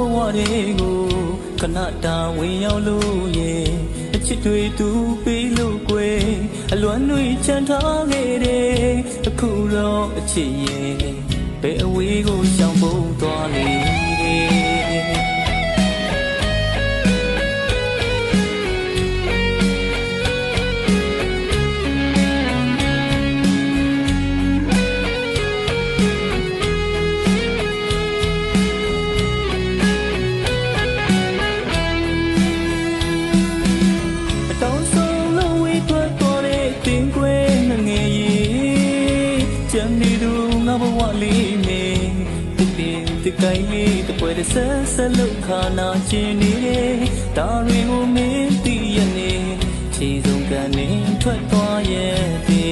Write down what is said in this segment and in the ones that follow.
ဘဝတွေကိုခဏတာဝင်ရောက်လို့ရဲ့အချစ်တွေသူပေးလို့ကွယ်အလွမ်းတွေချမ်းထားခဲ့တယ်အခုတော့အချစ်ရဲ့ဘယ်အဝေးကိုရှောင်ဖို့ ကိုင်းလေးတပွဲတစ်ဆက်ဆက်လို့ခါနာကျင်နေတယ်ဒါတွေကိုမင်းသိရနေခြေစုံကနေထွက်သွားရဲ့ဒီ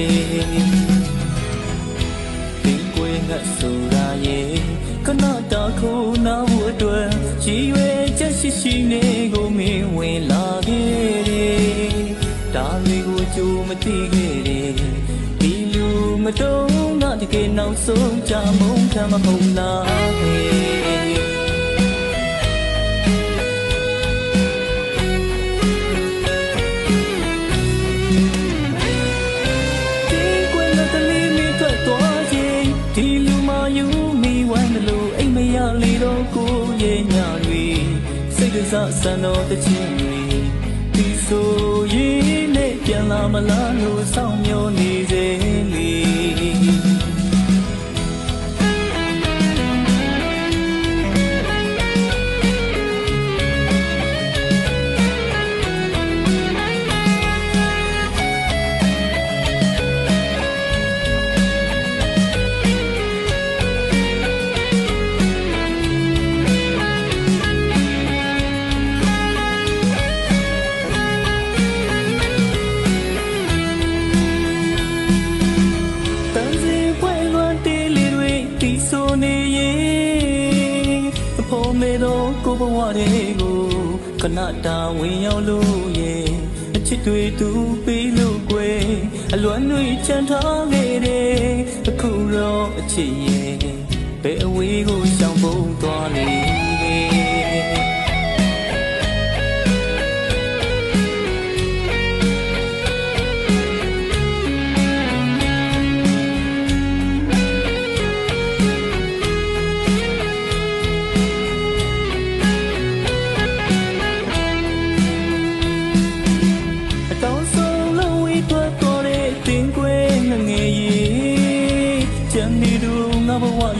တင်ခွဲငါဆိုတာရဲ့ခဏတာခုနာဖို့အတွက်ရည်ရွယ်ချက်ရှိရှိနေကိုမင်းဝင်လာခဲ့တယ်ဒါတွေကိုကြိုမသိ နောက်ဆုံးကြမုန်းခံမဟုတ်လားဟဲ့ဒီကွယ်လက်တလေးမိထွက်သွားခြင်းဒီလူမယူမိဝမ်းတယ်လို့အိမ်မရလေတော့ကိုရဲ့ညတွေစိတ်ကစားဆန်တော်တဲ့ချင်းတွေဒီဆိုရင်နဲ့ပြန်လာမလားလို့စောင့်မျှော်နေ အဖို့မေတော့ကိုဘဝတွေကိုခဏတာဝင်ရောက်လို့ရဲ့အချစ်တွေသူပေးလို့ကွယ်အလွမ်းတွေချမ်းထားခဲ့တယ်အခုတော့အချစ်ရဲ့ဘယ်အဝေးကိုရှောင်ဖို့သွားလေ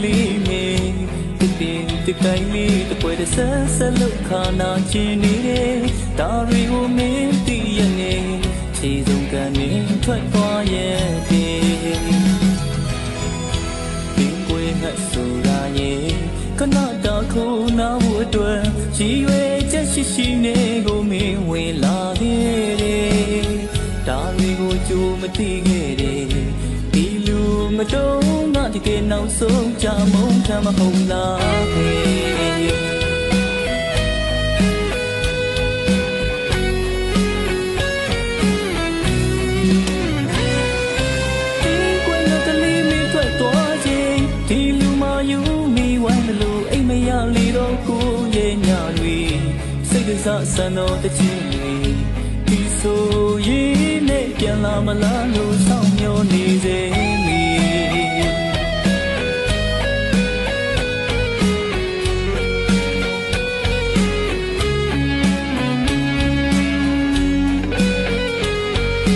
လေးမေတပင်တကိုင်းလေးတပွဲတစ်ဆက်ဆက်လို့ခါနာကျင်နေတယ်ဒါတွေကိုမင်းသိရနေခြေစုံကနေထွက်သွားရဲ့ဒီတင်ခွဲငါဆိုတာရဲ့ခဏတာခုနာဖို့အတွက်ရည်ရွယ်ချက်ရှိရှိနေကိုမင်းဝင်လာခဲ့တယ်ဒါတွေကိုကြိုမသိခဲ့တယ်ဒီလူမတုံးငါတကယ် နောက်ဆုံးကြမုန်းခံမဟုတ်လားဟဲ့ဒီကွယ်လက်တလေးမိထွက်သွားခြင်းဒီလူမယူမိဝမ်းတယ်လို့အိမ်မရလေတော့ကိုရဲ့ညတွေစိတ်ကစားဆန်တော်တဲ့ချင်းတွေဒီဆိုရင်နဲ့ပြန်လာမလားလို့စောင့်မျှော်နေစေ